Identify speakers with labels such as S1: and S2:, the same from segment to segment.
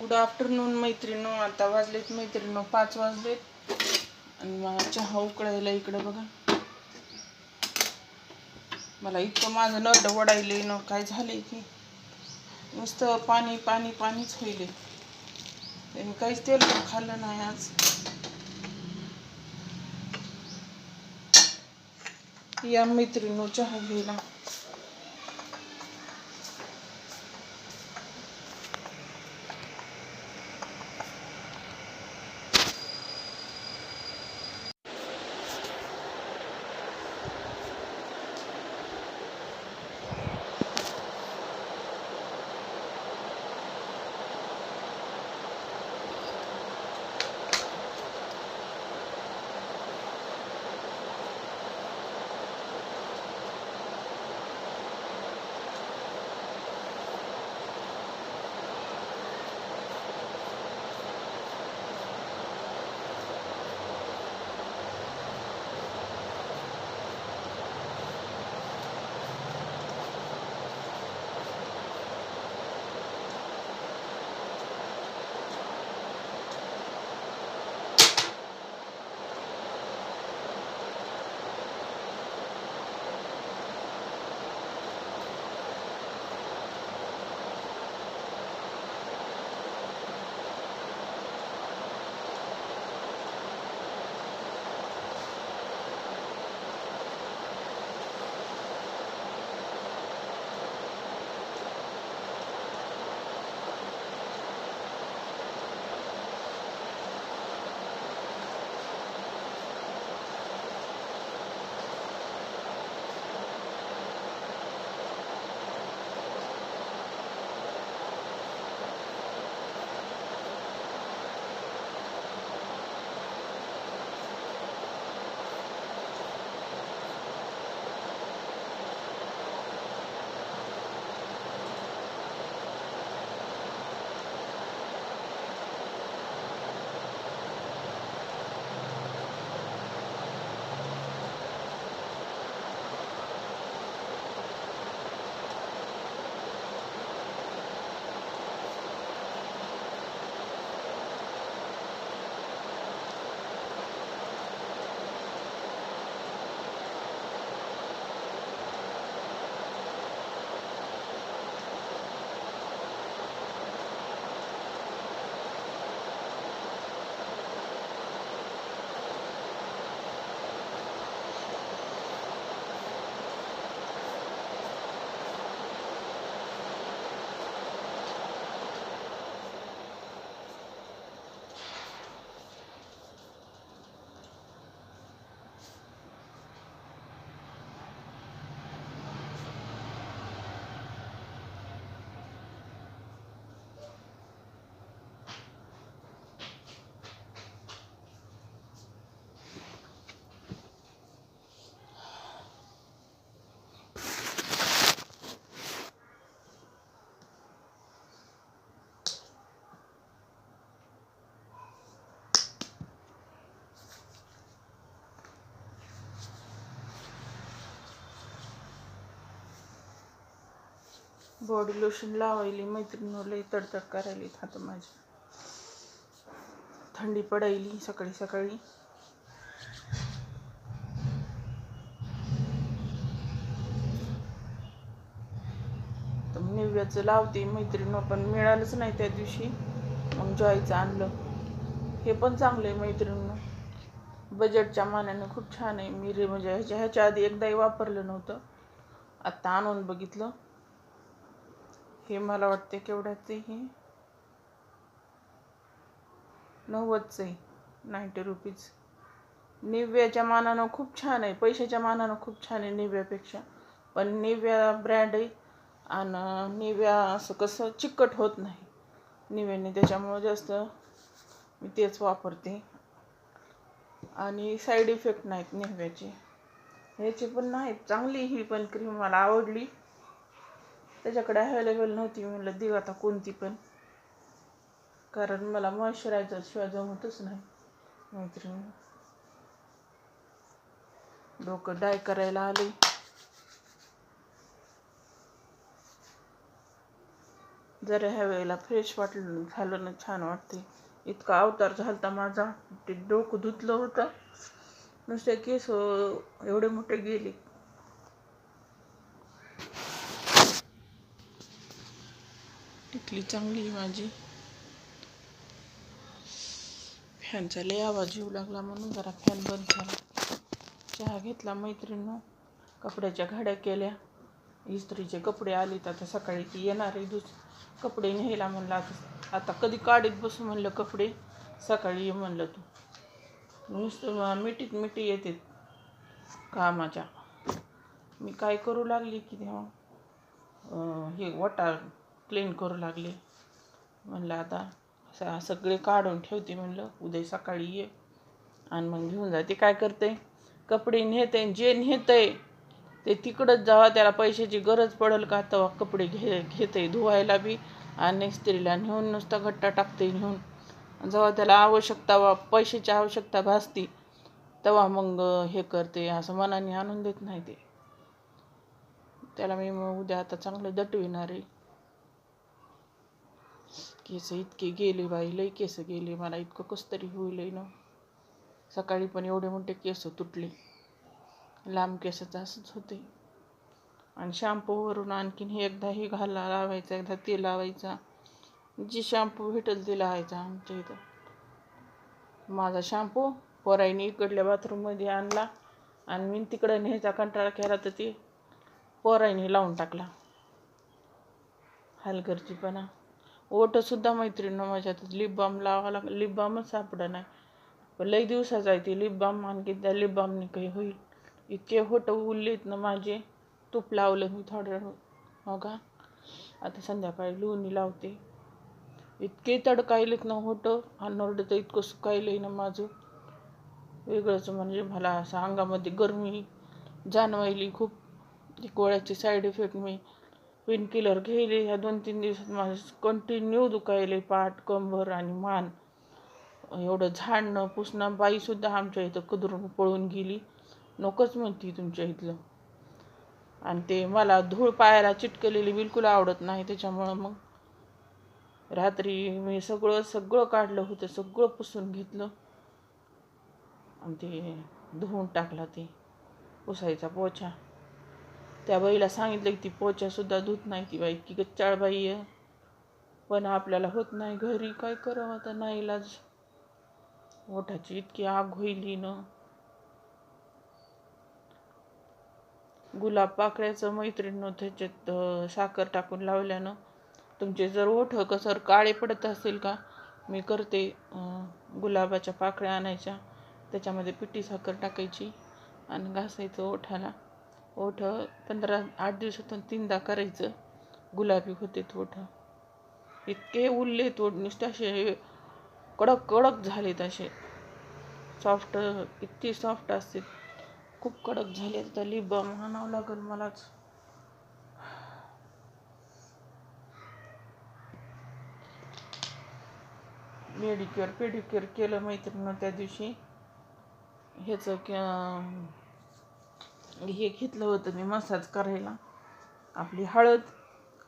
S1: Good afternoon मैत्रिणो आता वाजलेत मैत्रिणो पाच वाजलेत. आणि मला चहा उकळायला इकडं बघा. मला इतकं माझं नरड वडायले न काय झाले की नुसतं पाणी पाणी पाणीच होईल मी काहीच तेल पण खाल्लं नाही आज. या मैत्रिणो चहा घ्यायला. बॉडी लोशन लावायली मैत्रिणी लई तडतड करायली हात माझी. थंडी पडायली सकाळी सकाळी. तर निव्याचं लावते मैत्रीण पण मिळालंच नाही त्या दिवशी. मग जॉयचं आणलं. हे पण चांगलं आहे मैत्रिणी बजेटच्या मानाने खूप छान आहे. मी रे म्हणजे ह्याच्या ह्याच्या आधी एकदाही वापरलं नव्हतं. आत्ता आणून बघितलं. हे मला वाटते केवढ्याचे हे नव्वदचं आहे नाईंटी रुपीज निव्याच्या मानानं खूप छान आहे. पैशाच्या मानानं खूप छान आहे निव्यापेक्षा पण निव्या ब्रँड आहे आणि निव्या असं कसं चिकट होत नाही. निव्याने त्याच्यामुळं जास्त मी तेच वापरते. आणि साईड इफेक्ट नाहीत निव्याचे ह्याची पण नाहीत. चांगली ही पण क्रीम मला आवडली. त्याच्याकडे अवेलेबल नव्हती. म्हणलं देऊ आता कोणती पण. कारण मला मॉइश्चरायझर शिवाय जमतच नाही. मैत्रिणी. डोकं डाय करायला आले. जरा ह्या वेळेला फ्रेश वाटलं झालं ना छान वाटते. इतका अवतार झालता माझा. ते डोकं धुतलं होतं. नुसते केस एवढे मोठे गेले. टिकली चांगली आहे माझी. फॅनचा लय आवाज येऊ लागला म्हणून जरा फॅन बंद झाला. चहा घेतला मैत्रिणीनं कपड्याच्या घड्या केल्या. इस्त्रीचे कपडे आले तर आता सकाळी ती येणार आहे दुस कपडे न्यायला म्हणलं आता आता कधी काढीत बसू म्हणलं कपडे? सकाळी ये म्हणलं तू. नुसतं मिठीत मिठी येते कामाच्या. मी काय करू लागली की तेव्हा हे वटा क्लीन करू लागले. म्हणलं आता सगळे काढून ठेवते म्हणलं उद्या सकाळी ये. आणि मग घेऊन जाते. काय करते? कपडे नेते जे नेतंय ते तिकडंच जावा त्याला पैशाची गरज पडेल का? तेव्हा कपडे घे घेते धुवायला बी. आणि स्त्रीला नेऊन नुसता घट्टा टाकते नेऊन. जेव्हा त्याला आवश्यकता वा पैशाची आवश्यकता भासती तेव्हा मग हे करते. असं मनाने आणून देत नाही ते. त्याला मी मग उद्या आता चांगलं दटविणार आहे. केस इतके गेले बाई लई केस गेले मला इतकं कस तरी होईल ना. सकाळी पण एवढे मोठे केस तुटले. लांब केसाचं असंच होते. आणि शॅम्पूवरून आणखीन हे एकदा हे घाला लावायचा एकदा ते लावायचा. जी शॅम्पू भेटेल ते लावायचा आमच्या इथं. माझा शॅम्पू पोराईने इकडल्या बाथरूममध्ये आणला आणि मी तिकडं न्यायचा कंटाळा केला तर ते पोराईने लावून टाकला. हलगर्जीपणा. ओठंसुद्धा मैत्रिणीनं माझ्या लिप बाम लावा लाग लिप बामच नाही. लई दिवसाचा आहे ती लिप बाम आणखी त्या लिप बामने काही होईल. इतके होटं उरलेत ना माझे. तूप लावलं मी थोडं हो का? आता संध्याकाळी लोणी लावते. इतके तडकायलेत ना होटं. अनोरडं तर इतकं सुकायलंय ना माझं. वेगळंच म्हणजे मला असं अंगामध्ये गरमी जाणवायली खूप. ती साईड इफेक्ट मी पेन किलर घ्यायले ह्या दोन तीन दिवसात माझं कंटिन्यू दुखायले पाठ कंबर आणि मान. एवढं झाडणं पुसणं बाईसुद्धा आमच्या इथं कदरून पळून गेली. नकोच म्हणती तुमच्या इथलं. आणि ते मला धूळ पायाला चिटकलेली बिलकुल आवडत नाही त्याच्यामुळं मग रात्री मी सगळं सगळं काढलं होतं सगळं पुसून घेतलं. आणि ते धुवून टाकला ते. पुसायचा पोछा. त्या बाईला सांगितलं की ती पोछासुद्धा धुत नाही ती बाई की गच्चाळ बाई आहे. पण आपल्याला होत नाही घरी काय करावं आता नाही इलाज? ओठाची इतकी आग होईली ना गुलाब पाकळ्याचं मैत्रीण त्याच्यात साखर टाकून लावल्यानं. तुमचे जर ओठ कसर काळे पडत असेल का? मी करते गुलाबाच्या पाकळ्या आणायच्या. त्याच्यामध्ये पिठी साखर टाकायची आणि घासायचं ओठाला. ओठ पंधरा आठ दिवसातून तीनदा करायचं. गुलाबी होते ओठ. इतके उरलेत ओठ नुसते असे कडक कडक झालेत असे. सॉफ्ट इतकी सॉफ्ट असते. खूप कडक झाले तर लिप बाम लागेल मलाच. मेडिक्युअर पेडिक्युअर केलं मैत्रिणीनं त्या दिवशी. ह्याचं हे घेतलं होतं मी मसाज करायला. आपली हळद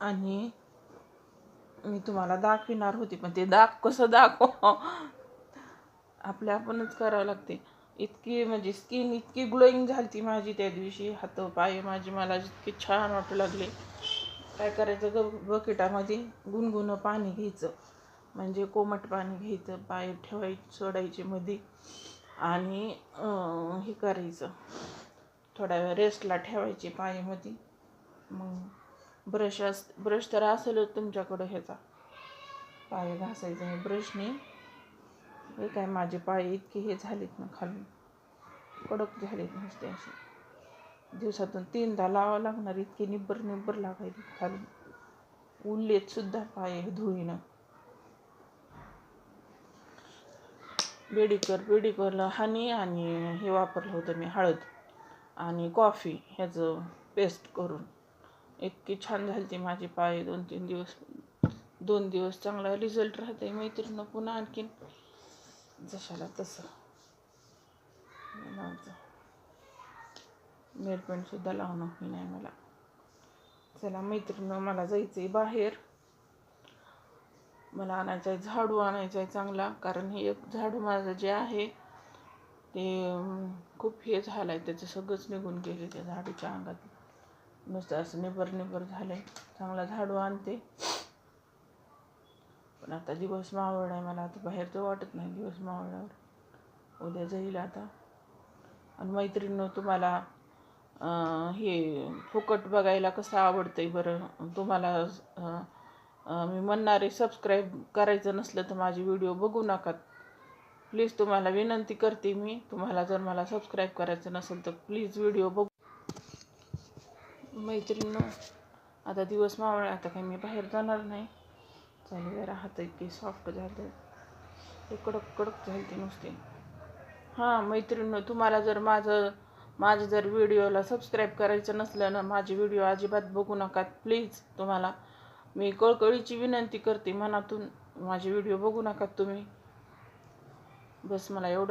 S1: आणि मी तुम्हाला दाखविणार होती पण ते दाख कसं दाखव आपल्या आपणच करावं लागते. इतकी म्हणजे स्किन इतकी ग्लोईंग झाली ती माझी त्या दिवशी हात पाय माझे मला इतके छान वाटू लागले. काय करायचं ग बकेटामध्ये गुणगुणं पाणी घ्यायचं. म्हणजे कोमट पाणी घ्यायचं पाय ठेवायचं सोडायचे मध्ये. आणि हे करायचं. थोड्या वेळ रेस्टला ठेवायची पायामध्ये. मग ब्रश अस ब्रश तर असेलच तुमच्याकडं ह्याचा. पाय घासायचा हे ब्रशने हे काय माझे पाय इतके हे झालेत ना खालून कडक झालेत नुसते असे. दिवसातून तीनदा लावावं लागणार इतके निब्बर निब्बर लागायचे खालून उरलेत सुद्धा पाय धुळीनं बेडीकर बेडीकरला हनी आणि हे वापरलं होतं मी हळद. आणि कॉफी ह्याचं पेस्ट करून. इतकी छान झाली ती माझी पाय दोन तीन दिवस. दोन दिवस चांगला रिझल्ट राहते मैत्रीणं पुन्हा आणखीन. जशाला तसं. लावतं नेलपेंटसुद्धा लावणं होई नाही मला. चला मैत्रीनं मला जायचं आहे बाहेर. मला आणायचं आहे झाडू आणायचं आहे चांगला. कारण हे एक झाडू माझं जे आहे ते खूप हे झालं आहे त्याचं सगळंच निघून गेले त्या झाडूच्या अंगात. नुसतं असं निबर निबर झालं आहे चांगला झाडू आणते पण आता दिवस मावळ आहे मला. आता बाहेर तर वाटत नाही दिवस मावळल्यावर उद्या जाईल आता. आणि मैत्रिणीनं तुम्हाला हे फुकट बघायला कसं आवडतंय बरं? तुम्हाला मी म्हणणारे सबस्क्राईब करायचं नसलं तर माझे व्हिडिओ बघू नका. प्लीज तुम्हाला विनंती करते मी. तुम्हाला जर मला सबस्क्राईब करायचं नसेल तर प्लीज व्हिडिओ बघू. मैत्रिणीनं आता दिवस मावळ आता काही मी बाहेर जाणार नाही. चालेल जरा हात इतकी सॉफ्ट झाले. ते कडक कडक झाली ते नुसते. हां मैत्रिणीनं तुम्हाला जर माझं माझं जर व्हिडिओला सबस्क्राईब करायचं नसलं ना माझे व्हिडिओ अजिबात बघू नका. प्लीज तुम्हाला मी कळकळीची विनंती करते मनातून. माझे व्हिडिओ बघू नका तुम्ही. बस मला एवढं